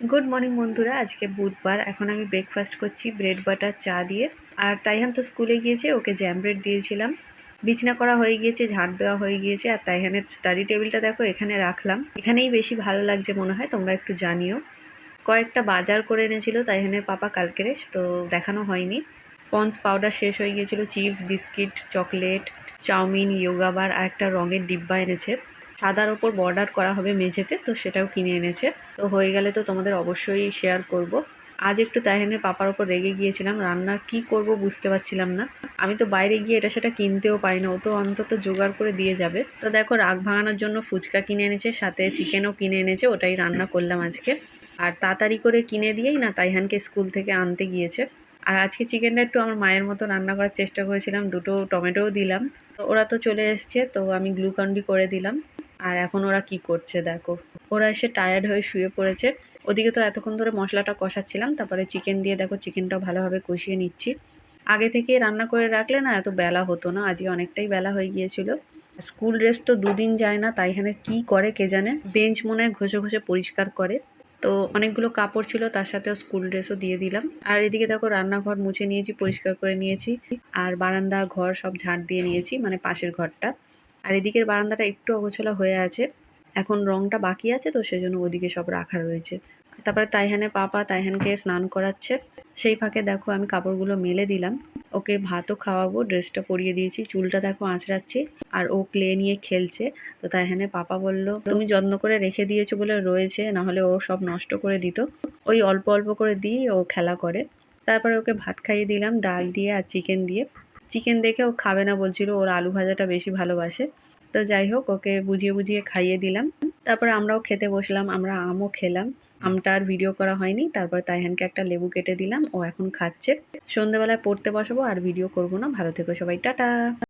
Good morning বন্ধুরা। আজকে বুধবার। এখন আমি ব্রেকফাস্ট করছি ব্রেড বাটার চা দিয়ে। আর তাইহান তো স্কুলে গিয়েছে, ওকে জ্যাম ব্রেড দিয়েছিলাম। বিছনা করা হয়ে গিয়েছে ঝাঁট দেওয়া হয়ে গিয়েছে। আর তাইহানের স্টাডি টেবিলটা দেখো, এখানে রাখলাম। এখানেই বেশি ভালো লাগছে মনে হয়, তোমরা একটু জানিও। কয়েকটা বাজার করে এনেছিল তাইহানের পাপা কালকেরে, তো দেখানো হয়নি। পন্স পাউডার শেষ হয়ে গিয়েছিল chips biscuit chocolate chowmein yoga bar আর একটা রঙের ডিব্বা এনেছে। সাদার ওপর বর্ডার করা হবে মেঝেতে, তো সেটাও কিনে এনেছে। তো হয়ে গেলে তো তোমাদের অবশ্যই শেয়ার করব। আজ একটু তাইহানের পাপার ওপর রেগে গিয়েছিলাম রান্নার কি করব বুঝতে পারছিলাম না। আমি তো বাইরে গিয়ে এটা সেটা কিনতেও পারি না, ও তো অন্তত জোগাড় করে দিয়ে যাবে। তো দেখো রাগ ভাঙানোর জন্য ফুচকা কিনে এনেছে, সাথে চিকেনও কিনে এনেছে, ওটাই রান্না করলাম আজকে। আর তাড়াতাড়ি করে কিনে দিয়েই না তাইহানকে স্কুল থেকে আনতে গিয়েছে। আর আজকে চিকেনটা একটু আমার মায়ের মতো রান্না করার চেষ্টা করেছিলাম, দুটো টমেটোও দিলাম। তো ওরা তো চলে এসছে, তো আমি গ্লুকন্ডি করে দিলাম। আর এখন ওরা কি করছে দেখো। ওরা এসে টায়ার্ড হয়ে শুয়ে পড়েছে। ওদিকে তো এতক্ষণ ধরে মশলাটা কষাচ্ছিলাম, তারপরে চিকেন দিয়ে দেখো চিকেনটাও ভালোভাবে কষিয়ে নিচ্ছি। আগে থেকে রান্না করে রাখলে না এত বেলা হতো না, আজকে অনেকটাই বেলা হয়ে গিয়েছিল। স্কুল ড্রেস তো দুদিন যায় না, তাই এখানে কী করে কে জানে? বেঞ্চ মনে হয় ঘষে ঘষে পরিষ্কার করে। তো অনেকগুলো কাপড় ছিল, তার সাথেও স্কুল ড্রেসও দিয়ে দিলাম। আর এদিকে দেখো রান্নাঘর মুছে নিয়েছি, পরিষ্কার করে নিয়েছি। আর বারান্দা, ঘর সব ঝাড় দিয়ে নিয়েছি মানে পাশের ঘরটা। আর এদিকের বারান্দাটা একটু অগোছলা হয়ে আছে। এখন রংটা বাকি আছে তো, সেজন্য ওদিকে সব রাখা রয়েছে। তারপরে তাইহানের পাপা তাইহানকে স্নান করাচ্ছে। সেই ফাঁকে দেখো আমি কাপড়গুলো মেলে দিলাম। ওকে ভাতও খাওয়াবো, ড্রেসটা পরিয়ে দিয়েছি, চুলটা দেখো আঁচড়াচ্ছি। আর ও ক্লে নিয়ে খেলছে। তো তাইহানের পাপা বলল, তুমি যত্ন করে রেখে দিয়েছ বলে রয়েছে নাহলে ও সব নষ্ট করে দিত। ওই অল্প অল্প করে দিই ও খেলা করে। তারপরে ওকে ভাত খাইয়ে দিলাম, ডাল দিয়ে আর চিকেন দিয়ে। চিকেন দেখে ও খাবে না বলছিল, ওর আলু ভাজাটা বেশি ভালোবাসে। তো যাই হোক, ওকে বুঝিয়ে বুঝিয়ে খাইয়ে দিলাম। তারপর আমরাও খেতে বসলাম, আমরা আমও খেলাম। আমটা আর ভিডিও করা হয়নি, তারপর তাইহানকে একটা লেবু কেটে দিলাম, ও এখন খাচ্ছে। সন্ধেবেলায় পড়তে বসবো আর ভিডিও করব না। ভালো থেকো সবাই, টাটা!